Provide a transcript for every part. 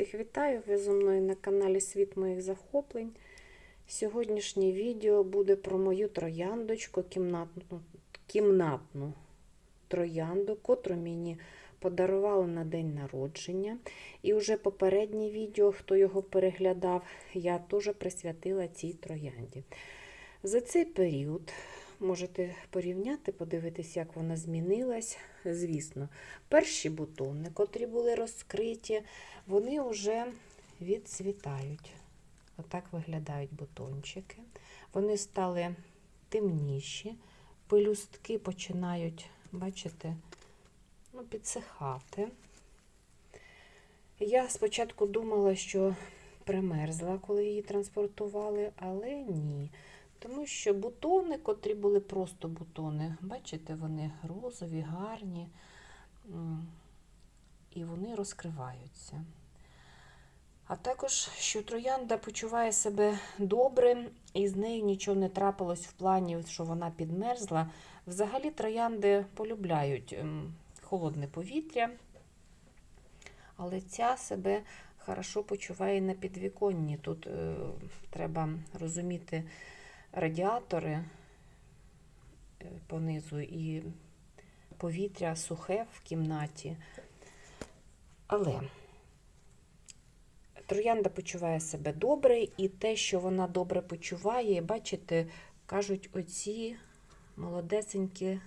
Всіх вітаю! Ви зі мною на каналі Світ моїх захоплень. Сьогоднішнє відео буде про мою трояндочку, кімнатну, кімнатну троянду, котру мені подарували на день народження. І вже попереднє відео, хто його переглядав, я теж присвятила цій троянді. За цей період можете порівняти, подивитися, як вона змінилась. Звісно, перші бутони, котрі були розкриті, вони вже відцвітають. Отак виглядають бутончики. Вони стали темніші, пелюстки починають, бачите, ну, підсихати. Я спочатку думала, що примерзла, коли її транспортували, але ні. Тому що бутони, котрі були просто бутони, бачите, вони розові, гарні, і вони розкриваються. А також, що троянда почуває себе добре, і з нею нічого не трапилось в плані, що вона підмерзла. Взагалі троянди полюбляють холодне повітря, але ця себе хорошо почуває на підвіконні. Тут е, треба розуміти радіатори понизу і повітря сухе в кімнаті. Але троянда почуває себе добре, і те, що вона добре почуває, бачите, кажуть, оці молодесенькі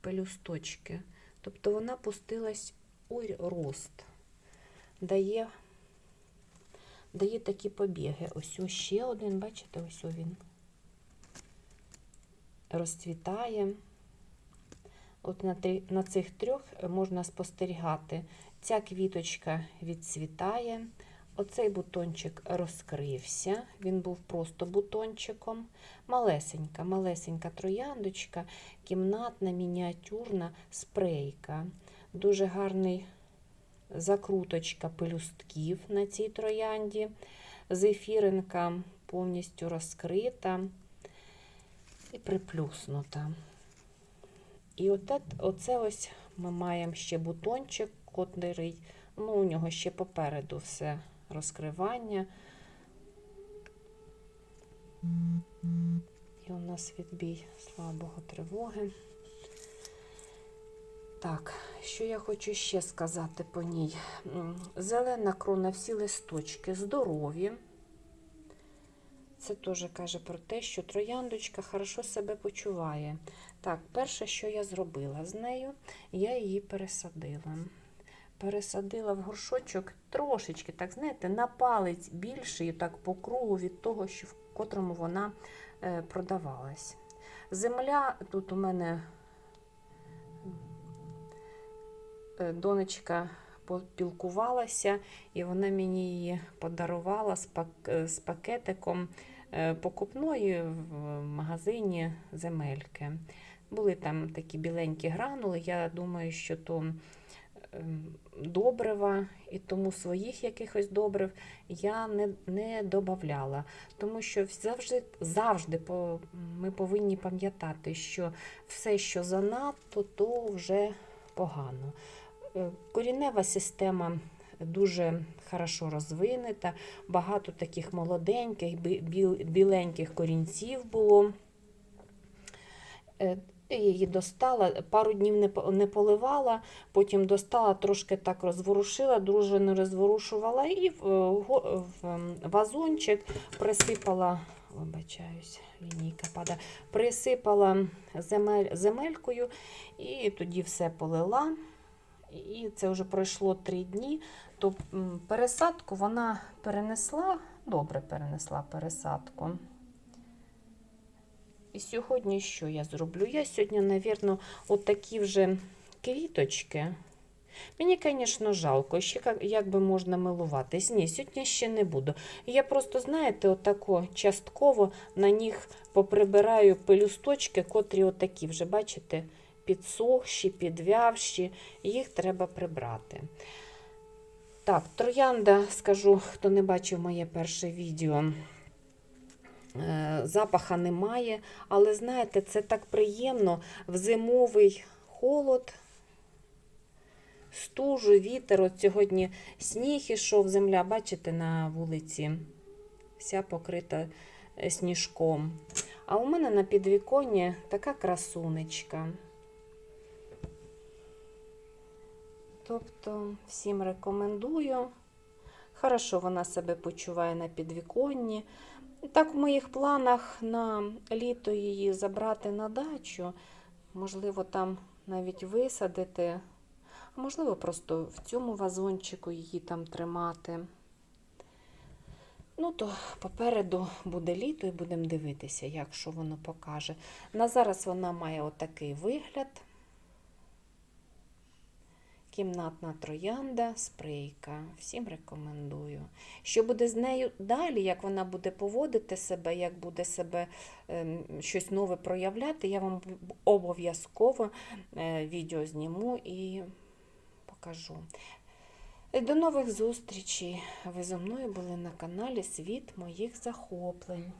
пелюсточки. Тобто вона пустилась у рост, дає дає такі побіги. Ось ось ще один, бачите, ось він розцвітає. От на, три, на цих трьох можна спостерігати. Ця квіточка відцвітає, оцей бутончик розкрився, він був просто бутончиком. Малесенька, малесенька трояндочка, кімнатна, мініатюрна спрейка. Дуже гарний закруточка пелюстків на цій троянді. Зефіринка повністю розкрита і приплюснута. І оце, оце ось ми маємо ще бутончик, котрий, ну, у нього ще попереду все розкривання. І у нас відбій слабого тривоги. Так, що я хочу ще сказати по ній? Зелена крона, всі листочки здорові. Це теж каже про те, що трояндочка хорошо себе почуває. Так, перше, що я зробила з нею, я її пересадила. Пересадила в горшочок трошечки, так, знаєте, на палець більший, так по кругу від того, що в котрому вона е, продавалась. Земля тут у мене е, донечка попілкувалася, і вона мені її подарувала з, пак, з пакетиком покупної в магазині земельки. Були там такі біленькі гранули. Я думаю, що то добрива, і тому своїх якихось добрив я не не додавала. Тому що завжди завжди ми повинні пам'ятати, що все, що занадто, то вже погано. Корінева система дуже хорошо розвинута, багато таких молоденьких, біленьких корінців було. Я її достала, пару днів не поливала, потім достала, трошки так розворушила, дуже не розворушувала і в вазончик присипала, вибачаюсь, лінійка падає, присипала земель, земелькою і тоді все полила. І це вже пройшло три дні, то пересадку вона перенесла, добре перенесла пересадку. І сьогодні що я зроблю? Я сьогодні, мабуть, отакі вже квіточки. Мені, звісно, жалко, ще як би можна милуватись. Ні, сьогодні ще не буду. Я просто, знаєте, отако частково на них поприбираю пелюсточки, котрі отакі вже, бачите, підсохші, підвявші, їх треба прибрати. Так, троянда, скажу, хто не бачив моє перше відео. Е, запаха немає, але знаєте, це так приємно в зимовий холод стужу, вітер. От сьогодні сніг ішов, земля, бачите, на вулиці вся покрита е, сніжком. А у мене на підвіконні така красунечка. Тобто всім рекомендую. Хорошо вона себе почуває на підвіконні. Так, в моїх планах на літо її забрати на дачу. Можливо, там навіть висадити, а можливо, просто в цьому вазончику її там тримати. Ну, то попереду буде літо і будемо дивитися, як що воно покаже. На зараз вона має отакий вигляд. Кімнатна троянда, спрейка. Всім рекомендую. Що буде з нею далі, як вона буде поводити себе, як буде себе ем, щось нове проявляти, я вам обов'язково е, відео зніму і покажу. До нових зустрічей. Ви зі мною були на каналі Світ моїх захоплень.